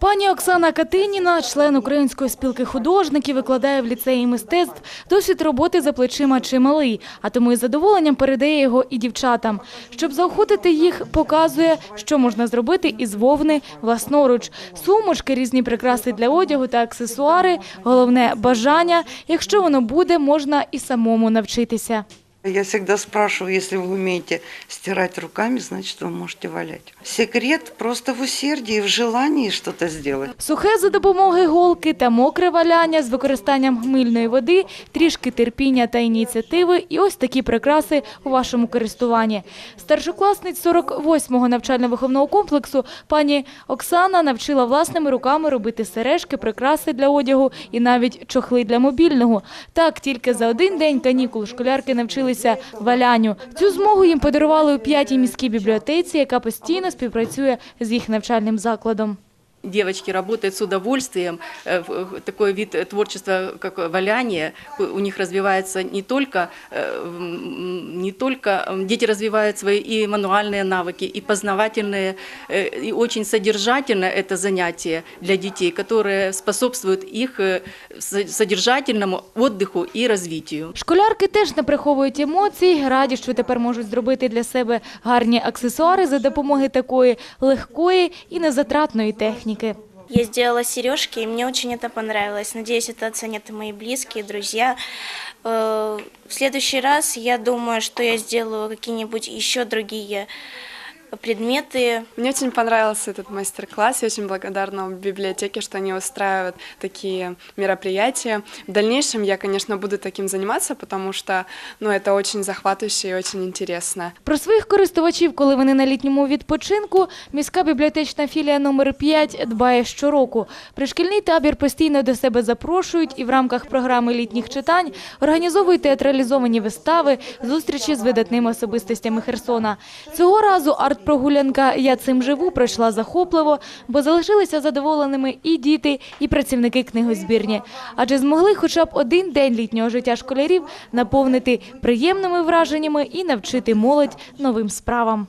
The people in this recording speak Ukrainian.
Пані Оксана Катиніна, член Української спілки художників, викладає в ліцеї мистецтв. Досвід роботи за плечима чималий, а тому із задоволенням передає його і дівчатам. Щоб заохотити їх, показує, що можна зробити із вовни власноруч. Сумочки, різні прикраси для одягу та аксесуари. Головне бажання. Якщо воно буде, можна і самому навчитися. Я всегда спрашиваю, если вы умеете стирать руками, значит, вы можете валять. Секрет просто в усердии, в желании что-то сделать. Сухе за допомогою голки та мокре валяння з використанням мильної води, трішки терпіння та ініціативи і ось такі прикраси у вашому користуванні. Старшокласниць 48-го навчально-виховного комплексу пані Оксана навчила власними руками робити сережки, прикраси для одягу і навіть чохли для мобільного. Так, тільки за один день канікул школярки навчилися валяню. Цю змогу їм подарували у п'ятій міській бібліотеці, яка постійно співпрацює з їх навчальним закладом. Девочки работают с удовольствием. Э, в- в- Такой вид э, творчества, как валяние, у них развивается не только, э, м, не только м, дети развивают свои и мануальные навыки, и познавательные, э, и очень содержательное это занятие для детей, которое способствует их э, со- содержательному отдыху и развитию. Школярки теж не приховують емоцій, раді, що тепер можуть зробити для себе гарні аксесуари за допомогою такої легкої і незатратної техніки. Я сделала сережки, и мне очень это понравилось. Надеюсь, это оценят и мои близкие, друзья. Э, В следующий раз я думаю, что я сделаю какие-нибудь еще другие предметы. Мне очень понравился этот мастер-класс. Я очень благодарна библиотеке, что они устраивают такие мероприятия. В дальнейшем я, конечно, буду таким заниматься, потому что ну, это очень захватывающе и очень интересно. Про своїх користувачів, коли вони на літньому відпочинку, міська бібліотечна філія номер 5 дбає щороку. Пришкільний табір постійно до себе запрошують і в рамках програми літніх читань організовують театралізовані вистави, зустрічі з видатними особистостями Херсона. Цього разу арт-прогулянка «Я цим живу» пройшла захопливо, бо залишилися задоволеними і діти, і працівники книгозбірні. Адже змогли хоча б один день літнього життя школярів наповнити приємними враженнями і навчити молодь новим справам.